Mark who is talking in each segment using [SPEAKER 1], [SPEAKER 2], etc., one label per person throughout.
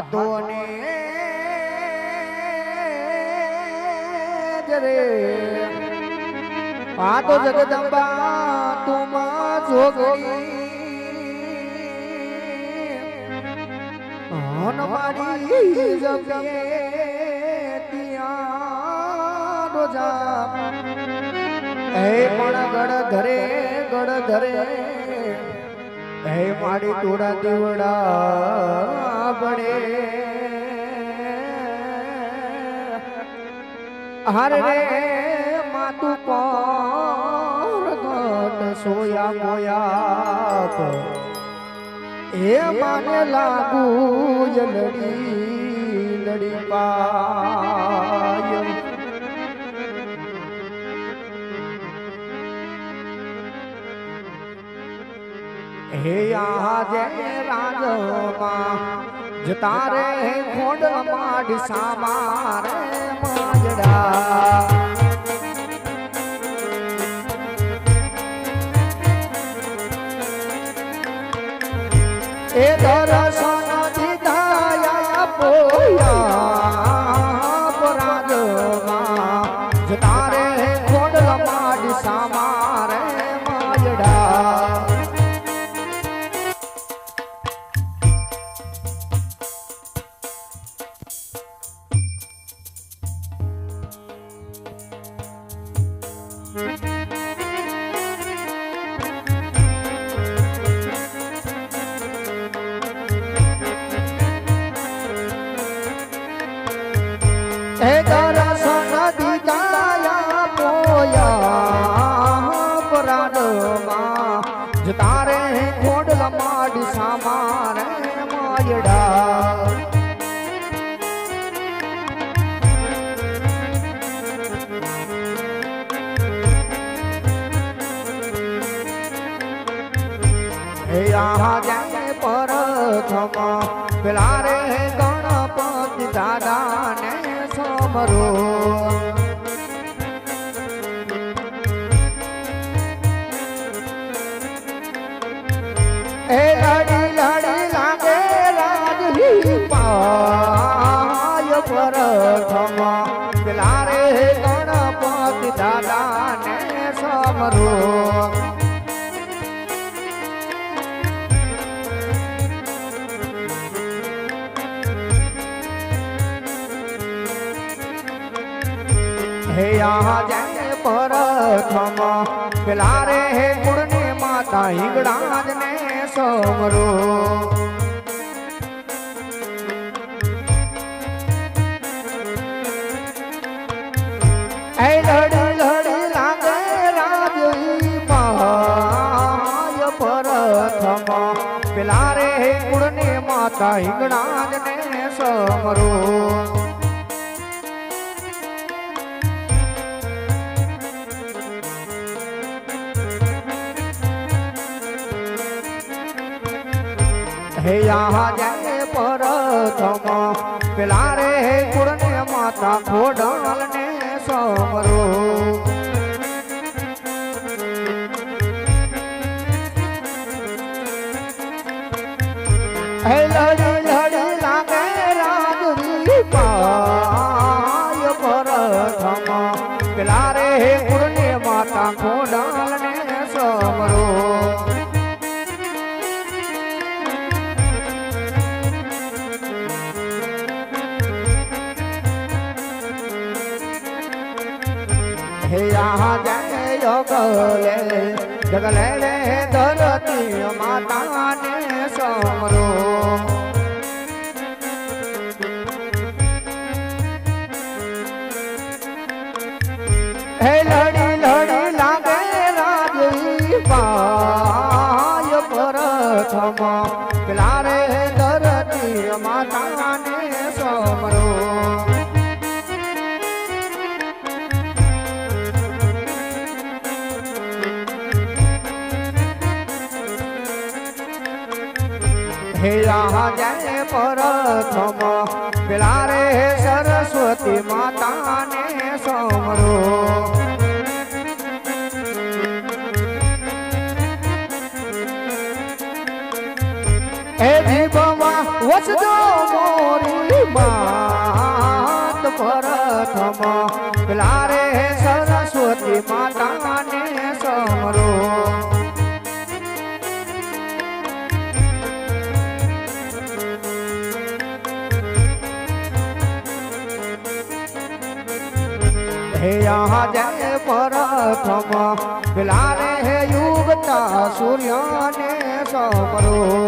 [SPEAKER 1] હતો ને. જરે આ તો જગદંબા, તું માં જોગણી હન મારી જપે ત્યાં રોજા એ પણ ગળ ધરે ગળ ધરે. હે મારી તોડા દીવડા બળે હર રે માતુ ગટ સોયા મોયા એ માને લાગુ લડી લડી પાય હે આજે રાજમાં જતા રે ખોડ માડ સામારે માજડા. એ દર્શન હે જાય પરથમાં. પેલા રે ગણપતિ દાદા ને સમરો એ લડી લડી લાગે રાજની પાય પરથમાં. પરથમ પેલા રે હે ગુણને માતા હિંગળાજ ને સમરો. એ લડી લડી લાગે રાજવી માય પરથમ પેલા રે હે ગુણને માતા હિંગળાજ હે યા જાય પરથમ પેલા રે કુળને માતા ખોડલ યોગલે જગલે રે ધરતી માતાને સમરો. હે લડી આ જય પરથમ પેલા રે સરસ્વતી માતાને સમરો. એ જીવમાં વસજો મોરી માત પ્રથમ પેલા રે સરસ્વતી પ્રથમ પેલા રે યુગતા સૂર્યને સમરો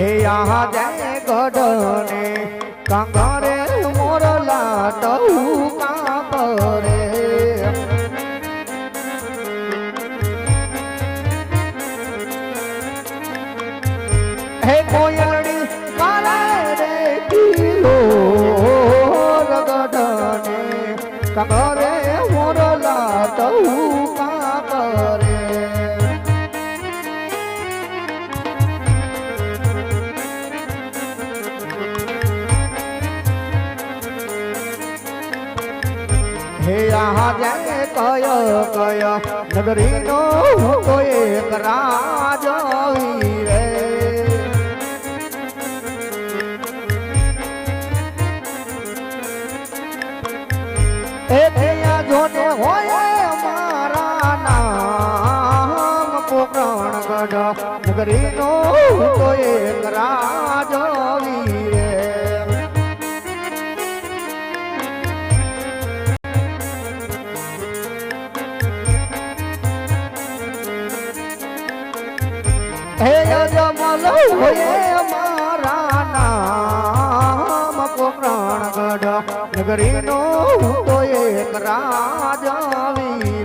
[SPEAKER 1] હે આહા જય ગઢને કાંગરે મોરલા તહુ કાપરે. હે કોયલડી હે આહા કયો કયો, નગરીનો કોઈ રાજ રે. એ થયા જોને હોય મારા નામ પોકરણ ગઢ, નગરીનો કોઈ રાજ રે. મારા નામ પોકરણ ગઢ નગરીનો તો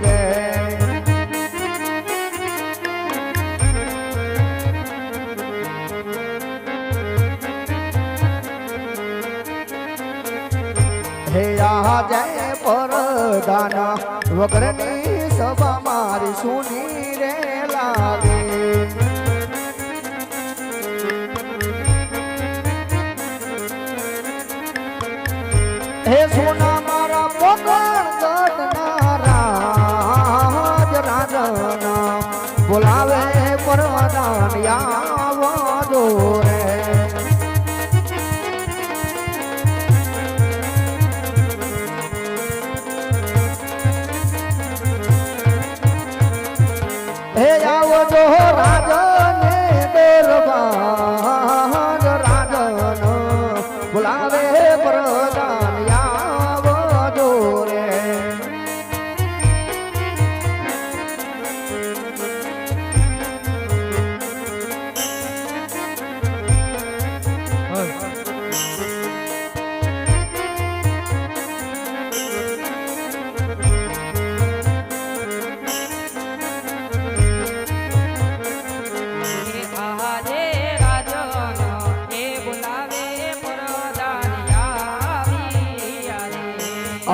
[SPEAKER 1] રે હે આ જય પરદાના વગરની સભા મારી સુની રે. હે સોના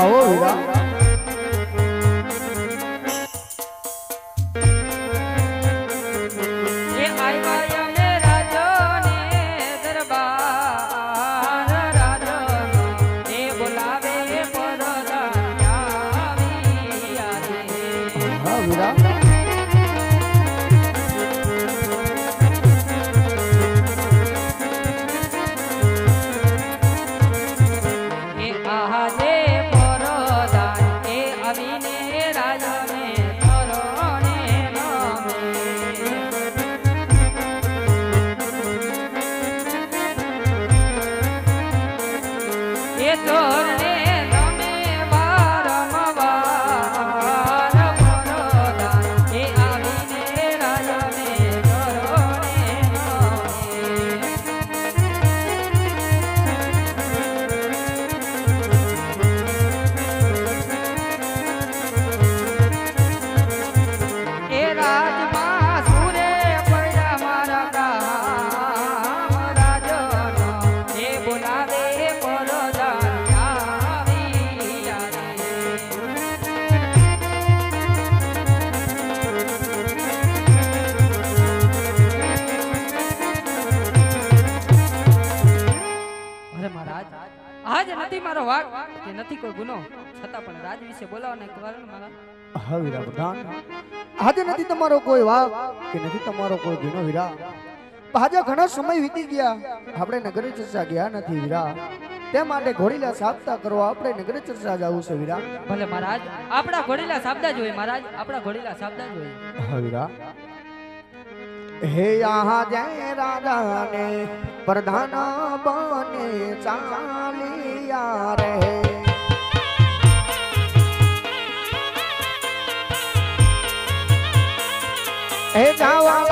[SPEAKER 1] આવો વીરા બોલાવે પર હા
[SPEAKER 2] વીરા મારો વાક કે નથી કોઈ ગુનો? છતાં પણ રાજ વિશે બોલાવો કારણ મારા.
[SPEAKER 1] હા વીરા પ્રધાન આજે નથી તમારો કોઈ વાક કે નથી તમારો કોઈ ગુનો વીરા? આજે ઘણો સમય વીતી ગયા. આપણે નગર ચર્ચા ગયા નથી વીરા. તે માટે ઘોડીલા સાબતા કરવા આપણે નગર ચર્ચા જવું છે વીરા.
[SPEAKER 2] ભલે મહારાજ આપણા ઘોડીલા સાબદા જોઈએ મહારાજ. આપણા ઘોડીલા સાબદા જોઈએ
[SPEAKER 1] હા વીરા. હે યહાં જય રાજાને પ્રધાન બને ચાલિયા રે હે જાવા